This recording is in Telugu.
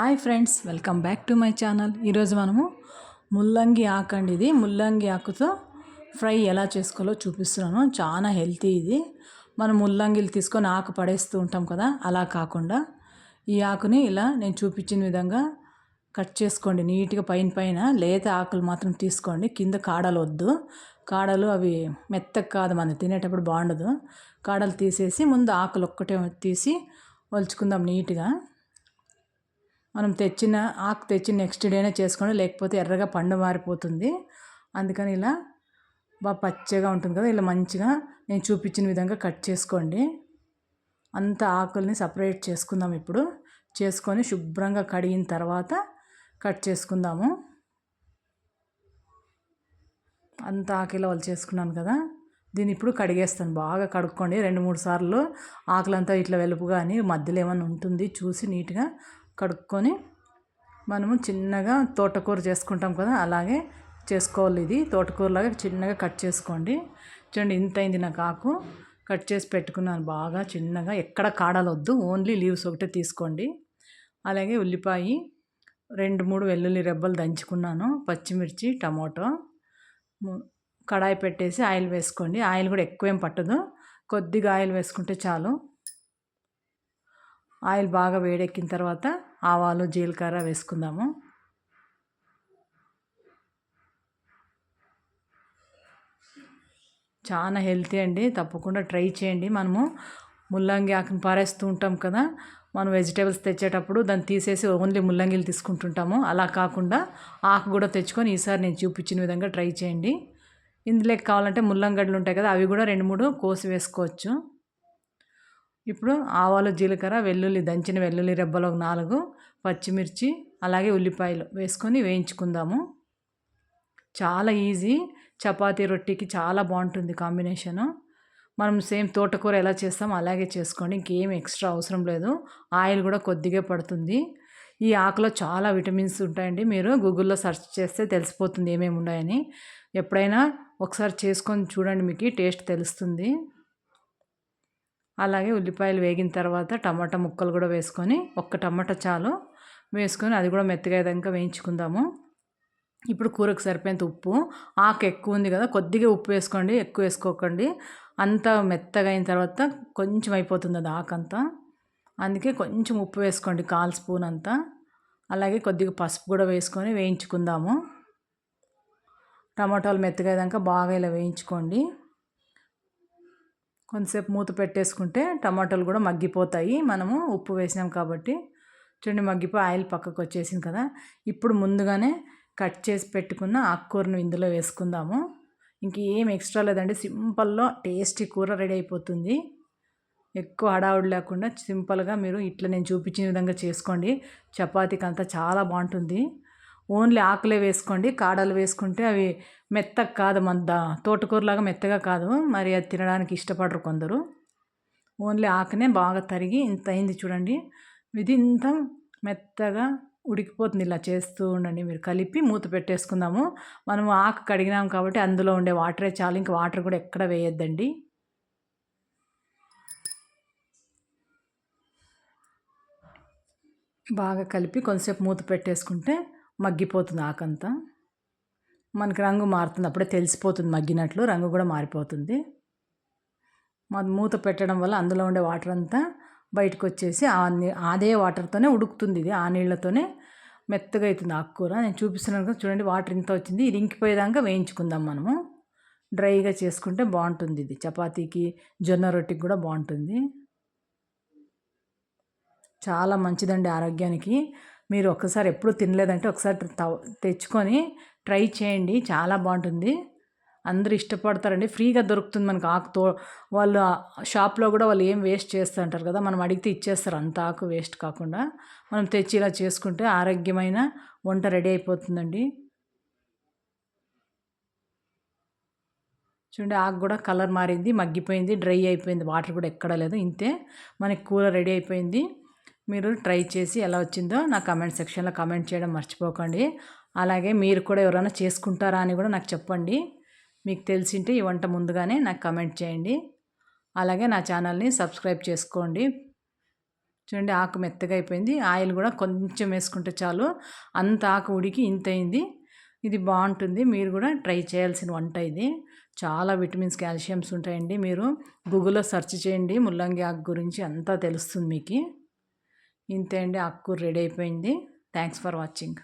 Hi friends welcome back to my channel. ఈరోజు మనము ముల్లంగి ఆకు అండి ఇది. ముల్లంగి ఆకుతో ఫ్రై ఎలా చేసుకోవాలో చూపిస్తున్నాను. చాలా హెల్తీ ఇది. మనం ముల్లంగిలు తీసుకొని ఆకు పడేస్తూ ఉంటాం కదా అలా కాకుండా ఈ ఆకుని ఇలా నేను చూపించిన విధంగా కట్ చేసుకోండి. నీట్గా పైన పైన లేత ఆకులు మాత్రం తీసుకోండి. కింద కాడలు వద్దు. కాడలు అవి మెత్తగా కాదు మనం తినేటప్పుడు బాగుండదు. కాడలు తీసేసి ముందు ఆకులు ఒక్కటే తీసి వలుచుకుందాం నీట్గా. మనం తెచ్చిన ఆకు తెచ్చి నెక్స్ట్ డేనే చేసుకోండి లేకపోతే ఎర్రగా పండు మారిపోతుంది. అందుకని ఇలా బాగా పచ్చగా ఉంటుంది కదా ఇలా మంచిగా నేను చూపించిన విధంగా కట్ చేసుకోండి. అంత ఆకుల్ని సపరేట్ చేసుకుందాం ఇప్పుడు. చేసుకొని శుభ్రంగా కడిగిన తర్వాత కట్ చేసుకుందాము. అంత ఆకిలో వాళ్ళు చేసుకున్నాను కదా దీన్ని ఇప్పుడు కడిగేస్తాను. బాగా కడుక్కోండి. రెండు మూడు సార్లు ఆకులంతా ఇట్లా వెలుపు కానీ మధ్యలో ఏమైనా ఉంటుంది చూసి నీట్గా కడుక్కొని మనము చిన్నగా తోటకూర చేసుకుంటాం కదా అలాగే చేసుకోవాలి ఇది. తోటకూరలాగా చిన్నగా కట్ చేసుకోండి. చూడండి ఇంత అయింది నాకు ఆకు కట్ చేసి పెట్టుకున్నాను బాగా చిన్నగా. ఎక్కడ కాడలొద్దు ఓన్లీ లీవ్స్ ఒకటే తీసుకోండి. అలాగే ఉల్లిపాయ రెండు మూడు వెల్లుల్లి రెబ్బలు దంచుకున్నాను పచ్చిమిర్చి టమోటో. కడాయి పెట్టేసి ఆయిల్ వేసుకోండి. ఆయిల్ కూడా ఎక్కువేం పట్టదు. కొద్దిగా ఆయిల్ వేసుకుంటే చాలు. ఆయిల్ బాగా వేడెక్కిన తర్వాత ఆవాలు జీలకర్ర వేసుకుందాము. చాలా హెల్తీ అండి. తప్పకుండా ట్రై చేయండి. మనము ముల్లంగి ఆకును పారేస్తూ ఉంటాం కదా మనం వెజిటేబుల్స్ తెచ్చేటప్పుడు దాన్ని తీసేసి ఓన్లీ ముల్లంగిలు తీసుకుంటుంటాము. అలా కాకుండా ఆకు కూడా తెచ్చుకొని ఈసారి నేను చూపించిన విధంగా ట్రై చేయండి. ఇందులోకి కావాలంటే ముల్లంగడ్లు ఉంటాయి కదా అవి కూడా రెండు మూడు కోసి వేసుకోవచ్చు. ఇప్పుడు ఆవాలు జీలకర్ర వెల్లుల్లి దంచిన వెల్లుల్లి రెబ్బలు ఒక నాలుగు పచ్చిమిర్చి అలాగే ఉల్లిపాయలు వేసుకొని వేయించుకుందాము. చాలా ఈజీ. చపాతీ రొట్టెకి చాలా బాగుంటుంది కాంబినేషను. మనం సేమ్ తోటకూర ఎలా చేస్తామో అలాగే చేసుకోండి. ఇంకేం ఎక్స్ట్రా అవసరం లేదు. ఆయిల్ కూడా కొద్దిగా పడుతుంది. ఈ ఆకులో చాలా విటమిన్స్ ఉంటాయండి. మీరు గూగుల్లో సెర్చ్ చేస్తే తెలిసిపోతుంది ఏమేమి ఉన్నాయని. ఎప్పుడైనా ఒకసారి చేసుకొని చూడండి మీకు టేస్ట్ తెలుస్తుంది. అలాగే ఉల్లిపాయలు వేగిన తర్వాత టమాటా ముక్కలు కూడా వేసుకొని ఒక్క టమాటా చాలు వేసుకొని అది కూడా మెత్తగా విధంగా వేయించుకుందాము. ఇప్పుడు కూరకు సరిపోయేంత ఉప్పు ఆకు ఎక్కువ ఉంది కదా కొద్దిగా ఉప్పు వేసుకోండి ఎక్కువ వేసుకోకండి. అంతా మెత్తగా అయిన తర్వాత కొంచెం అయిపోతుంది అది ఆకంతా అందుకే కొంచెం ఉప్పు వేసుకోండి కాల్ స్పూన్ అంతా. అలాగే కొద్దిగా పసుపు కూడా వేసుకొని వేయించుకుందాము. టమాటాలు మెత్తగా అయ్యాక బాగా ఇలా వేయించుకోండి. కొంతసేపు మూత పెట్టేసుకుంటే టమాటాలు కూడా మగ్గిపోతాయి. మనము ఉప్పు వేసినాం కాబట్టి. చూడండి మగ్గిపోయి ఆయిల్ పక్కకు వచ్చేసింది కదా. ఇప్పుడు ముందుగానే కట్ చేసి పెట్టుకున్న ఆకుకూరను ఇందులో వేసుకుందాము. ఇంక ఏం ఎక్స్ట్రా లేదండి. సింపుల్లో టేస్టీ కూర రెడీ అయిపోతుంది. ఎక్కువ హడావుడి లేకుండా సింపుల్గా మీరు ఇట్లా నేను చూపించిన విధంగా చేసుకోండి. చపాతీకి అంతా చాలా బాగుంటుంది. ఓన్లీ ఆకులే వేసుకోండి కాడలు వేసుకుంటే అవి మెత్తగా కాదు మన తోటకూరలాగా మెత్తగా కాదు మరి అది తినడానికి ఇష్టపడరు కొందరు. ఓన్లీ ఆకునే బాగా తరిగి ఇంత అయింది చూడండి. ఇది ఇంత మెత్తగా ఉడికిపోతుంది ఇలా చేస్తూ ఉండండి. మీరు కలిపి మూత పెట్టేసుకుందాము. మనం ఆకు కడిగినాం కాబట్టి అందులో ఉండే వాటరే చాలు ఇంకా వాటర్ కూడా ఎక్కడ వేయొద్దండి. బాగా కలిపి కొంతసేపు మూత పెట్టేసుకుంటే మగ్గిపోతుంది ఆకంతా. మనకి రంగు మారుతుంది. అప్పుడే తెలిసిపోతుంది మగ్గినట్లు. రంగు కూడా మారిపోతుంది. మూత పెట్టడం వల్ల అందులో ఉండే వాటర్ అంతా బయటకు వచ్చేసి అదే వాటర్తోనే ఉడుకుతుంది ఇది. ఆ నీళ్ళతోనే మెత్తగా అవుతుంది ఆకుకూర. నేను చూపిస్తున్నాను కదా చూడండి వాటర్ ఇంత వచ్చింది. ఇది ఇంకిపోయేదాకా వేయించుకుందాం మనము. డ్రైగా చేసుకుంటే బాగుంటుంది ఇది. చపాతీకి జొన్న రొట్టికి కూడా బాగుంటుంది. చాలా మంచిదండి ఆరోగ్యానికి. మీరు ఒక్కసారి ఎప్పుడు తినలేదంటే ఒకసారి తెచ్చుకొని ట్రై చేయండి. చాలా బాగుంటుంది. అందరూ ఇష్టపడతారండి. ఫ్రీగా దొరుకుతుంది మనకు ఆకుతో వాళ్ళు షాప్లో కూడా వాళ్ళు ఏం వేస్ట్ చేస్తుంటారు కదా మనం అడిగితే ఇచ్చేస్తారు అంత ఆకు వేస్ట్ కాకుండా. మనం తెచ్చి ఇలా చేసుకుంటే ఆరోగ్యమైన వంట రెడీ అయిపోతుందండి. చూడండి ఆకు కూడా కలర్ మారింది మగ్గిపోయింది డ్రై అయిపోయింది వాటర్ కూడా ఎక్కడ లేదు ఇంతే. మనకి కూర రెడీ అయిపోయింది. మీరు ట్రై చేసి ఎలా వచ్చిందో నా కమెంట్ సెక్షన్లో కమెంట్ చేయడం మర్చిపోకండి. అలాగే మీరు కూడా ఎవరైనా చేసుకుంటారా అని కూడా నాకు చెప్పండి. మీకు తెలిసింటే ఈ వంట ముందుగానే నాకు కమెంట్ చేయండి. అలాగే నా ఛానల్ని సబ్స్క్రైబ్ చేసుకోండి. చూడండి ఆకు మెత్తగా అయిపోయింది. ఆయిల్ కూడా కొంచెం వేసుకుంటే చాలు. అంత ఆకు ఉడికి ఇంత అయింది. ఇది బాగుంటుంది. మీరు కూడా ట్రై చేయాల్సిన వంట ఇది. చాలా విటమిన్స్ కాల్షియమ్స్ ఉంటాయండి మీరు. గూగుల్లో సెర్చ్ చేయండి. ముల్లంగి ఆకు గురించి అంతా తెలుస్తుంది మీకు. ఇంతే అండి ఆకుకూర రెడీ అయిపోయింది. Thanks for watching